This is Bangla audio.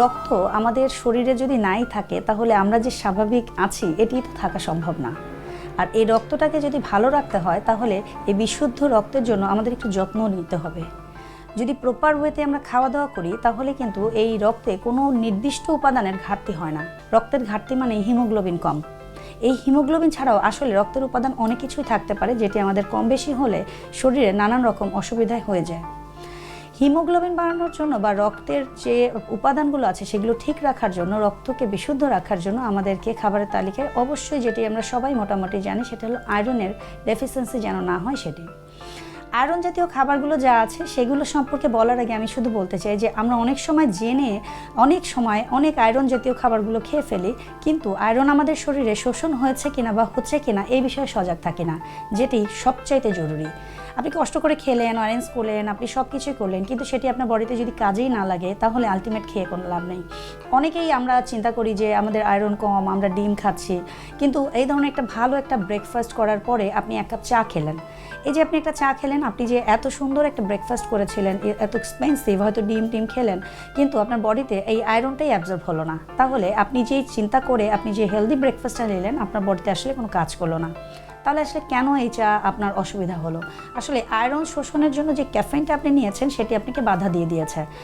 রক্ত আমাদের শরীরে যদি নাই থাকে, তাহলে আমরা যে স্বাভাবিক আছি, এটি তো থাকা সম্ভব না। আর এই রক্তটাকে যদি ভালো রাখতে হয়, তাহলে এই বিশুদ্ধ রক্তের জন্য আমাদের একটু যত্ন নিতে হবে। যদি প্রপার ওয়েতে আমরা খাওয়া দাওয়া করি, তাহলে কিন্তু এই রক্তে কোনো নির্দিষ্ট উপাদানের ঘাটতি হয় না। রক্তের ঘাটতি মানে হিমোগ্লোবিন কম। এই হিমোগ্লোবিন ছাড়াও আসলে রক্তের উপাদান অনেক কিছুই থাকতে পারে, যেটি আমাদের কম বেশি হলে শরীরে নানান রকম অসুবিধায় হয়ে যায়। হিমোগ্লোবিন বাড়ানোর জন্য বা রক্তের যে উপাদানগুলো আছে সেগুলো ঠিক রাখার জন্য, রক্তকে বিশুদ্ধ রাখার জন্য আমাদেরকে খাবারের তালিকায় অবশ্যই যেটি আমরা সবাই মোটামুটি জানি সেটা হলো আয়রনের ডেফিসিয়েন্সি যেন না হয় সেটি। আয়রন জাতীয় খাবারগুলো যা আছে, সেগুলো সম্পর্কে বলার আগে আমি শুধু বলতে চাই যে আমরা অনেক সময় জেনে, অনেক সময় অনেক আয়রন জাতীয় খাবারগুলো খেয়ে ফেলি, কিন্তু আয়রন আমাদের শরীরে শোষণ হয়েছে কিনা বা হচ্ছে কিনা এই বিষয়ে সজাগ থাকি না, যেটি সবচাইতে জরুরি। আপনি কষ্ট করে খেলেন অরেঞ্জ করলেন, আপনি সব কিছুই করলেন, কিন্তু সেটি আপনার বডিতে যদি কাজেই না লাগে, তাহলে আলটিমেট খেয়ে কোনো লাভ নেই। অনেকেই আমরা চিন্তা করি যে আমাদের আয়রন কম, আমরা ডিম খাচ্ছি, কিন্তু এই ধরনের একটা ভালো একটা ব্রেকফাস্ট করার পরে আপনি এক কাপ চা খেলেন। এই যে আপনি একটা চা খেলেন আপনি যে এত সুন্দর একটা ব্রেকফাস্ট করেছিলেন এত এক্সপেন্সিভ হয়তো ডিম টিম খেলেন, কিন্তু আপনার বডিতে এই আয়রনটাই অ্যাবজর্ব হলো না। তাহলে আপনি যেই চিন্তা করে আপনি যে হেলদি ব্রেকফাস্টটা নিলেন, আপনার বডিতে আসলে কোনো কাজ করল না। তাহলে আসলে কেন এই চা আপনার অসুবিধা হলো? আসলে আয়রন শোষণের জন্য যে ক্যাফেনটা আপনি নিয়েছেন, সেটি আপনাকে বাধা দিয়ে দিয়েছে।